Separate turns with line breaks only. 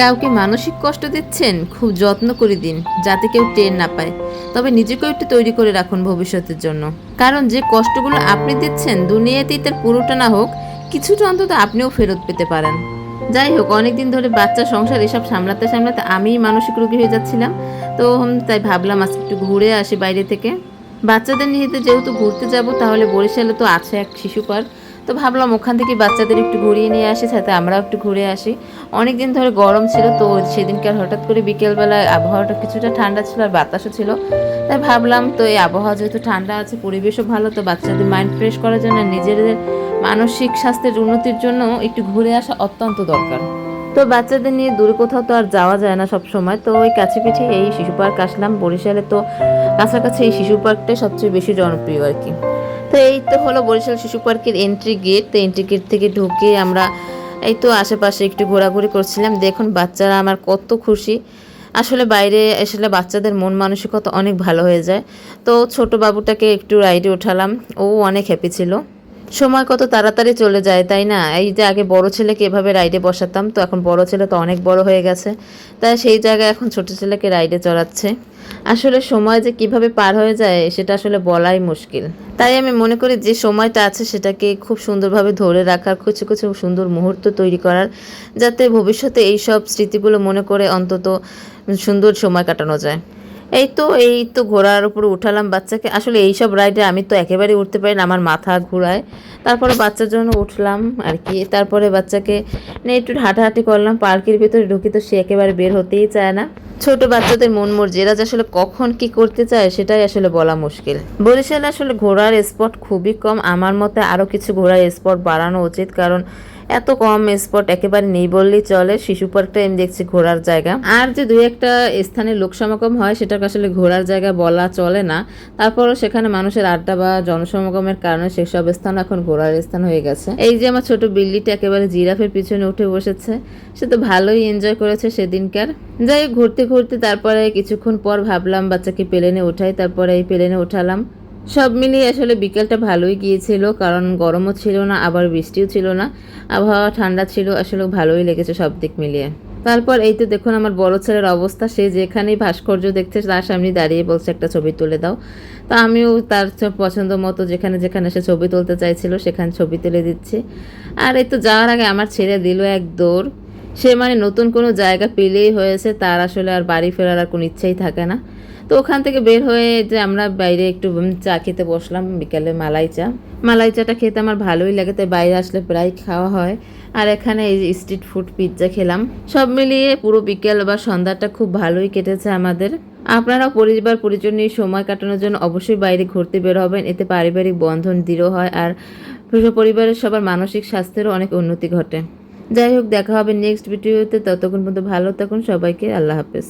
কাউকে মানসিক কষ্ট দিচ্ছেন, খুব যত্ন করে দিন, যাতে কেউ টের না পায়। তবে নিজেকেও একটু তৈরি করে রাখুন ভবিষ্যতের জন্য। কারণ যে কষ্টগুলো আপনি দিচ্ছেন, দুনিয়াতেই তার পুরোটা না হোক, কিছুটা অন্তত আপনিও ফেরত পেতে পারেন। যাই হোক, অনেকদিন ধরে বাচ্চা সংসার এসব সামলাতে সামলাতে আমিই মানসিক রোগী হয়ে যাচ্ছিলাম। তো তাই ভাবলাম আজকে একটু ঘুরে আসি বাইরে থেকে। বাচ্চাদের নিয়ে তো যেহেতু ঘুরতে যাব, তাহলে বরিশালে তো আছে এক শিশু পার্ক তো ভাবলাম ওখান থেকে বাচ্চাদের একটু ঘুরিয়ে নিয়ে আসি, সাথে আমরাও একটু ঘুরে আসি। অনেক দিন ধরে গরম ছিল, তো সেদিনকার হঠাৎ করে বিকেলবেলায় আবহাওয়াটা কিছুটা ঠান্ডা ছিল আর বাতাসও ছিল। তাই ভাবলাম, তো এই আবহাওয়া যেহেতু ঠান্ডা আছে, পরিবেশও ভালো, তো বাচ্চাদের মাইন্ড ফ্রেশ করার জন্য নিজেদের মানসিক স্বাস্থ্যের উন্নতির জন্য একটু ঘুরে আসা অত্যন্ত দরকার। তো বাচ্চাদের নিয়ে দূরে কোথাও তো আর যাওয়া যায় না সব সময় তো ওই কাছে পিঠে এই শিশু পার্ক আসলাম। বরিশালে তো কাছাকাছি এই শিশু পার্কটাই সবচেয়ে বেশি জনপ্রিয় আর কি। তো এই তো হলো বরিশাল শিশু পার্কের এন্ট্রি গেট তো এন্ট্রি গেট থেকে ঢুকে আমরা এই তো আশেপাশে একটু ঘোরাঘুরি করছিলাম। দেখুন, বাচ্চারা আমার কত খুশি। আসলে বাইরে আসলে বাচ্চাদের মন মানসিকতা অনেক ভালো হয়ে যায়। তো ছোট বাবুটাকে একটু রাইডে ওঠালাম। ও অনেক হ্যাপি ছিল। সময় কত তাড়াতাড়ি চলে যায়, তাই না? এই যে আগে বড় ছেলেকে এভাবে রাইডে বসাতাম, তো এখন বড় ছেলে তো অনেক বড় হয়ে গেছে। তাই সেই জায়গায় এখন ছোট ছেলেকে রাইডে চড়াচ্ছে। আসলে সময় যে কীভাবে পার হয়ে যায়, সেটা আসলে বলাই মুশকিল। তাই আমি মনে করি যে সময়টা আছে সেটাকে খুব সুন্দরভাবে ধরে রাখার, কিছু কিছু সুন্দর মুহূর্ত তৈরি করার, যাতে ভবিষ্যতে এই সব স্মৃতিগুলো মনে করে অন্তত সুন্দর সময় কাটানো যায়। এই তো এই তো ঘোড়ার উপরে উঠালাম বাচ্চাকে। আসলে এই সব রাইডে আমি তো একেবারে উঠতে পারি না, আমার মাথা ঘুরায়। তারপরে বাচ্চার জন্য উঠলাম আর কি। তারপরে বাচ্চাকে নিয়ে একটু হাঁটাহাঁটি করলাম। পার্কের ভিতরে ঢুকি তো সে একেবারে বের হতেই চায় না। ছোট বাচ্চাদের মন মর্জি এরা আসলে কখন কি করতে চায়, সেটাই আসলে বলা মুশকিল। বরিশালে আসলে ঘোরার স্পট খুবই কম। আমার মতে আরও কিছু ঘোরার স্পট বাড়ানো উচিত। কারণ এত কম স্পট একেবারে নেই বললেই চলে। শিশু পার্কটা আমি দেখছি ঘোরার জায়গা। আর যে দুই একটা স্থানে লোক সমাগম হয়, সেটাকে আসলে ঘোরার জায়গা বলা চলে না। তারপরও সেখানে মানুষের আড্ডা বা জনসমাগমের কারণে সেসব স্থান এখন ঘোরার স্থান হয়ে গেছে। এই যে আমার ছোট বিল্লিটা একেবারে জিরাফের পিছনে উঠে বসেছে। সে তো ভালোই এনজয় করেছে সেদিনকার। যাই ঘুরতে ঘুরতে তারপরে কিছুক্ষণ পর ভাবলাম বাচ্চাকে প্লেনে উঠাই, তারপরে এই প্লেনে উঠালাম। সব মিলিয়ে আসলে বিকেলটা ভালোই গিয়েছিল, কারণ গরমও ছিল না, আবার বৃষ্টিও ছিল না। আবহাওয়া ঠান্ডা ছিল, আসলে ভালোই লেগেছে সব দিক মিলিয়ে। তারপর এই তো দেখুন আমার বড় ছেলের অবস্থা, সে যেখানেই ভাস্কর্য দেখছে তার সামনে দাঁড়িয়ে বলছে, একটা ছবি তুলে দাও। তো আমিও তার পছন্দ মতো যেখানে যেখানে সে ছবি তুলতে চাইছিল, সেখানে ছবি তুলে দিচ্ছি। আর এই তো যাওয়ার আগে আমার ছেড়ে দিল এক দৌড়। সে মানে নতুন কোনো জায়গা পেলেই হয়েছে, তার আসলে আর বাড়ি ফেরার আর কোনো ইচ্ছাই থাকে না। তো ওখান থেকে বের হয়ে যে আমরা বাইরে একটু চা খেতে বসলাম, বিকালে মালাই চা। মালাই চাটা খেতে আমার ভালোই লাগে, তাই বাইরে আসলে প্রায় খাওয়া হয়। আর এখানে এই যে স্ট্রিট ফুড পিৎজা খেলাম। সব মিলিয়ে পুরো বিকেল বা সন্ধ্যাটা খুব ভালোই কেটেছে আমাদের। আপনারা পরিবার, পরিজন নিয়ে সময় কাটানোর জন্য অবশ্যই বাইরে ঘুরতে বের হবেন। এতে পারিবারিক বন্ধন দৃঢ় হয়, আর পুরো পরিবারের সবার মানসিক স্বাস্থ্যেরও অনেক উন্নতি ঘটে। যাই হোক দেখা হবে নেক্সট ভিডিওতে ততক্ষণ পর্যন্ত ভালো থাকুন সবাইকে আল্লাহ হাফেজ।